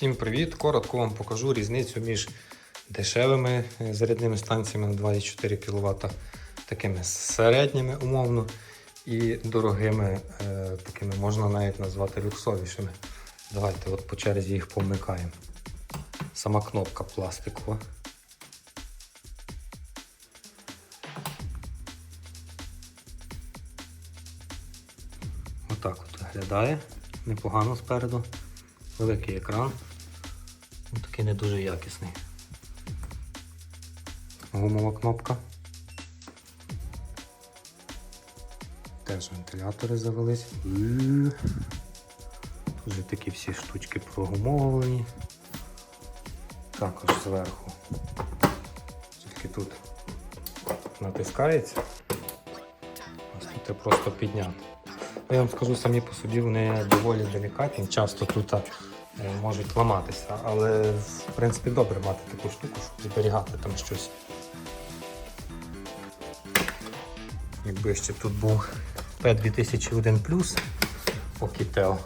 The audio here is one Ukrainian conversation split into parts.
Всім привіт! Коротко вам покажу різницю між дешевими е, зарядними станціями на 2,4 кВт, такими середніми умовно, і дорогими, е, такими можна навіть назвати люксовішими. Давайте от по черзі їх помикаємо. Сама кнопка пластикова. Отак от виглядає. Непогано спереду. Великий екран. Такий не дуже якісний. Гумова кнопка. Теж вентилятори завелись. Тут вже такі всі штучки прогумовлені. Також зверху. Тільки тут натискається. Ось тут просто підняти. Я вам скажу самі по собі, вони доволі делікатні, часто тут е, можуть ламатися, але в принципі добре мати таку штуку, щоб зберігати там щось. Якби ще тут був P2001 Okitel.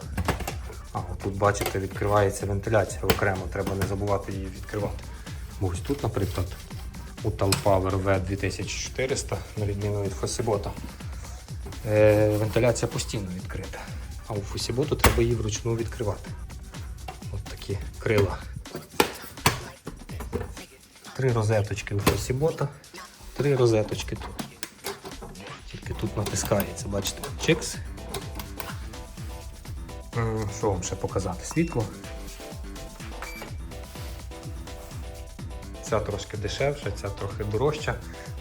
А, тут бачите, відкривається вентиляція окремо, треба не забувати її відкривати. Бо ось тут, наприклад, у Talpower V2400, на відміну від Фосібота, е, вентиляція постійно відкрита. А у Фосіботу треба її вручну відкривати. От такі крила. Три розеточки у Фосібота, три розеточки тут. Тільки тут натискається, бачите, чикс. Що вам ще показати? Світло. Ця трошки дешевша, ця трохи дорожча,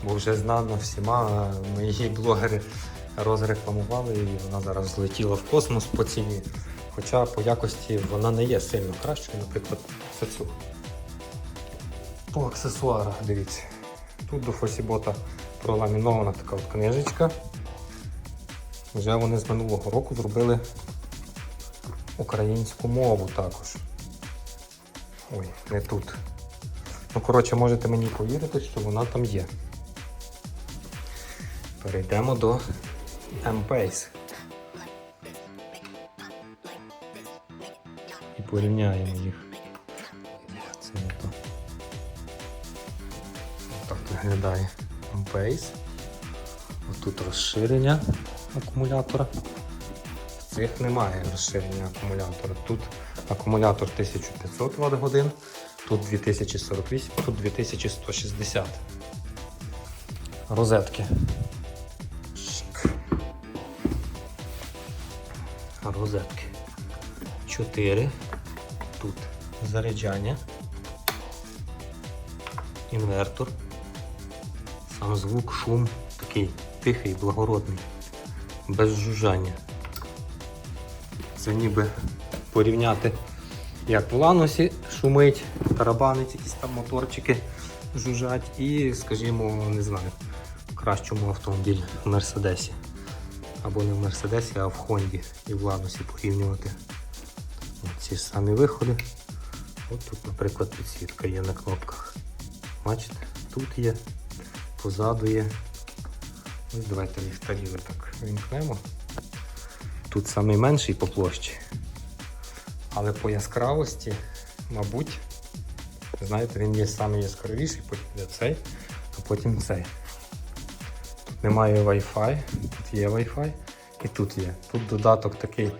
бо вже знано всіма, мої блогери розрекламували і вона зараз злетіла в космос по ціні. Хоча по якості вона не є сильно кращою, наприклад, за. По аксесуарах, дивіться. Тут до Фосібота проламінована така от книжечка. Вже вони з минулого року зробили українську мову також. Ой, не тут. Ну, коротше, можете мені повірити, що вона там є. Перейдемо до M-Pace. І порівняємо їх. Це не то. Так виглядає M-Pace. Отут розширення акумулятора. В цих немає розширення акумулятора. Тут акумулятор 1500 Вт годин, тут 2048, тут 2160. Розетки. Розетки. 4. Тут заряджання. Інвертор. Сам звук, шум такий тихий, благородний, без жужжання. Це ніби порівняти, як в ланусі шумить, тарабанить, якісь там моторчики жужжать і, скажімо, не знаю, в кращому автомобілі в Мерседесі. Або не в Мерседесі, а в Хонді і в Ланусі порівнювати. Ці ж самі виходи. От тут, наприклад, підсвітка є на кнопках. Бачите, тут є, позаду є. Ось давайте ліхтарі так вімкнемо. Тут самий менший по площі. Але по яскравості, мабуть, знаєте, він є самий яскравіший, потім цей, а потім цей. Немає Wi-Fi, тут є Wi-Fi і тут є. Тут додаток такий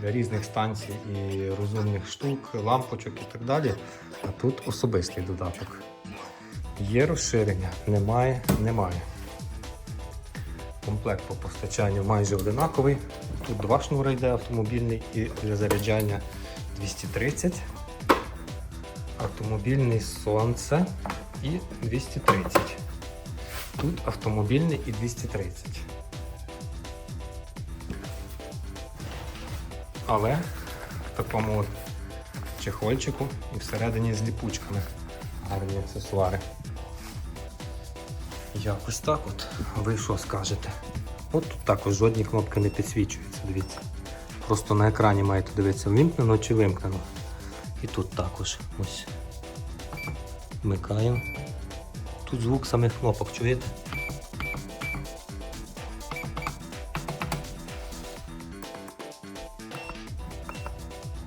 для різних станцій і розумних штук, лампочок і так далі. А тут особистий додаток. Є розширення? Немає, немає. Комплект по постачанню майже одинаковий. Тут два шнури йде автомобільний і для заряджання 230. Автомобільний сонце і 230. Тут автомобільний і 230. Але в такому от чехольчику і всередині з ліпучками гарні аксесуари. Якось так от. Ви що скажете? От тут також жодні кнопки не підсвічуються, дивіться. Просто на екрані маєте дивитися, вимкнено чи вимкнено. І тут також ось. Вмикаємо. Тут звук самих кнопок, чуєте?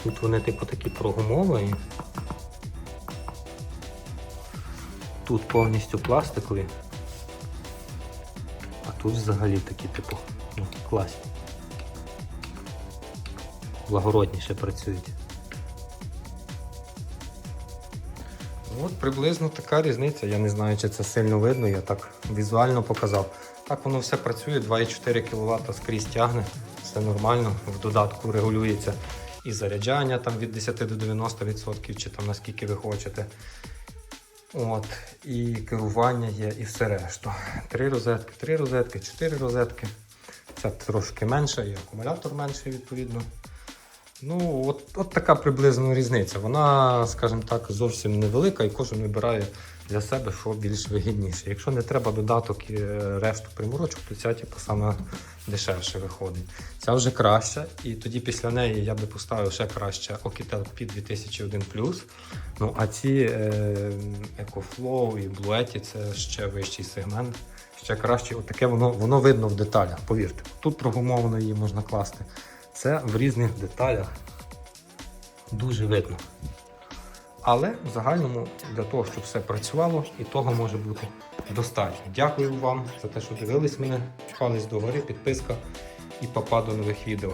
Тут вони, типу, такі прогумовані. Тут повністю пластикові. А тут взагалі такі, типу, ну, класні. Благородніше працюють. От приблизно така різниця. Я не знаю, чи це сильно видно, я так візуально показав. Так воно все працює, 2,4 кВт скрізь тягне, все нормально. В додатку регулюється і заряджання там від 10 до 90%, чи там наскільки ви хочете. От, і керування є, і все решту. Три розетки, три розетки, чотири розетки. Ця трошки менша, і акумулятор менший, відповідно. Ну, от, от така приблизно різниця. Вона, скажімо так, зовсім невелика, і кожен вибирає для себе, що більш вигідніше. Якщо не треба додаток і е, решту приморочок, то ця типу, саме дешевше виходить. Ця вже краща, і тоді після неї я би поставив ще краще Okitel P2001 Ну, а ці е, EcoFlow і Bluetti це ще вищий сегмент, ще краще. От таке воно, воно видно в деталях, повірте. Тут прогумовано її можна класти. Це в різних деталях дуже видно. Але в загальному для того, щоб все працювало, і того може бути достатньо. Дякую вам за те, що дивились мене. Палець догори, підписка і папа до нових відео.